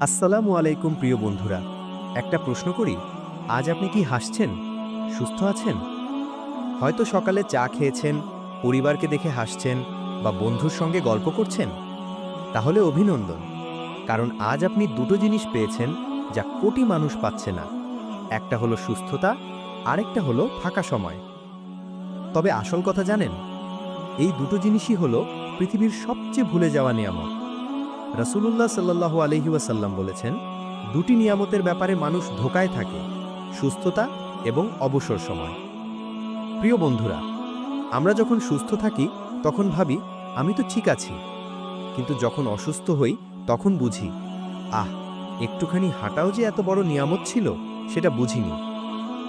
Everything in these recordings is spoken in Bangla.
আসসালামু আলাইকুম, প্রিয় বন্ধুরা। একটা প্রশ্ন করি, আজ আপনি কি হাসছেন? সুস্থ আছেন? হয়তো সকালে চা খেয়েছেন, পরিবারকে দেখে হাসছেন, বা বন্ধুর সঙ্গে গল্প করছেন? তাহলে অভিনন্দন। কারণ আজ আপনি দুটো জিনিস পেয়েছেন, যা কোটি মানুষ পাচ্ছে না। একটা হলো সুস্থতা, আরেকটা হলো ফাঁকা সময়। তবে আসল কথা জানেন, এই দুটো জিনিসই হলো পৃথিবীর সবচেয়ে ভুলে যাওয়া নিয়ামত। রাসূলুল্লাহ সাল্লাল্লাহু আলহি ওয়াসাল্লাম বলেছেন, দুটি নিয়ামতের ব্যাপারে মানুষ ধোকায় থাকে, সুস্থতা এবং অবসর সময়। প্রিয় বন্ধুরা, আমরা যখন সুস্থ থাকি, তখন ভাবি, আমি তো ঠিক আছি। কিন্তু যখন অসুস্থ হই, তখন বুঝি, আহ, একটুখানি হাঁটাও যে এত বড় নিয়ামত ছিল, সেটা বুঝিনি।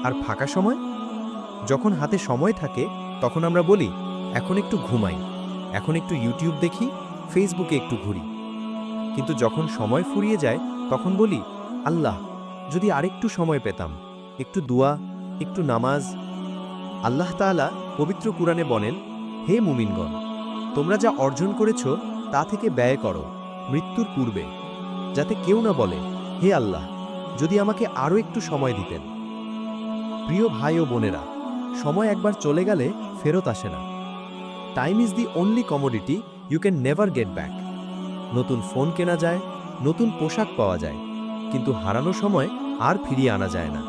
আর ফাঁকা সময়? যখন হাতে সময় থাকে, তখন আমরা বলি, এখন একটু ঘুমাই, এখন একটু ইউটিউব দেখি ফেসবুকে একটু ঘুরি। কিন্তু যখন সময় ফুরিয়ে যায়, তখন বলি, আল্লাহ, যদি আরেকটু সময় পেতাম, একটু দোয়া, একটু নামাজ। আল্লাহ তাআলা পবিত্র কুরআনে বলেন, হে মুমিনগণ, তোমরা যা অর্জন করেছ, তা থেকে ব্যয় করো, মৃত্যুর পূর্বে, যাতে কেউ না বলে, হে আল্লাহ, যদি আমাকে আরও একটু সময় দিতেন। প্রিয় ভাই ও বোনেরা, সময় একবার চলে গেলে ফেরত আসে না। Time is the only commodity you can never get back নতুন ফোন কেনা যায়, নতুন পোশাক পাওয়া যায়, কিন্তু হারানো সময় আর ফিরিয়ে আনা যায় না।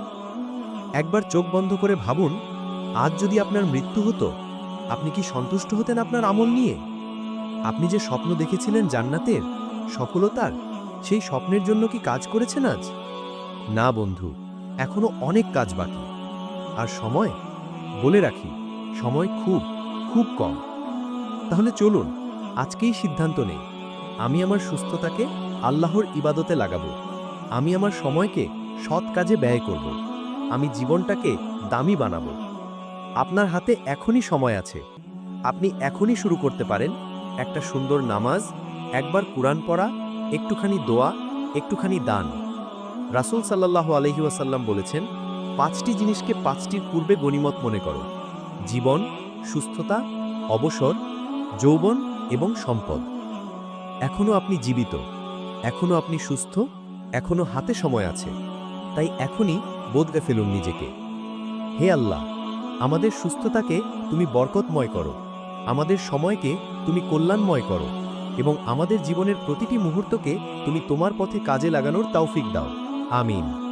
একবার চোখ বন্ধ করে ভাবুন, আজ যদি আপনার মৃত্যু হতো, আপনি কি সন্তুষ্ট হতেন আপনার আমল নিয়ে? আপনি যে স্বপ্ন দেখেছিলেন জান্নাতের, সফলতার, সেই স্বপ্নের জন্য কি কাজ করেছেন আজ? না বন্ধু, এখনও অনেক কাজ বাকি। আর সময়? বলে রাখি, সময় খুব খুব কম। তাহলে চলুন, আজকেই সিদ্ধান্ত নেই। আমি আমার সুস্থতাকে আল্লাহর ইবাদতে লাগাব। আমি আমার সময়কে সৎ কাজে ব্যয় করব। আমি জীবনটাকে দামি বানাবো। আপনার হাতে এখনই সময় আছে। আপনি এখনই শুরু করতে পারেন একটা সুন্দর নামাজ, একবার কুরআন পড়া, একটুখানি দোয়া, একটুখানি দান। রাসূল সাল্লাহ আলহি ওয়াসাল্লাম বলেছেন, পাঁচটি জিনিসকে পাঁচটির পূর্বে গণিমত মনে করো। জীবন, সুস্থতা, অবসর, যৌবন এবং সম্পদ। এখনও আপনি জীবিত এখনও আপনি সুস্থ এখনও হাতে সময় আছে। তাই এখনই বদলে ফেলুন নিজেকে। হে আল্লাহ, আমাদের সুস্থতাকে তুমি বরকতময় করো, আমাদের সময়কে তুমি কল্যাণময় করো এবং আমাদের জীবনের প্রতিটি মুহূর্তকে তুমি তোমার পথে কাজে লাগানোর তাওফিক দাও। আমিন।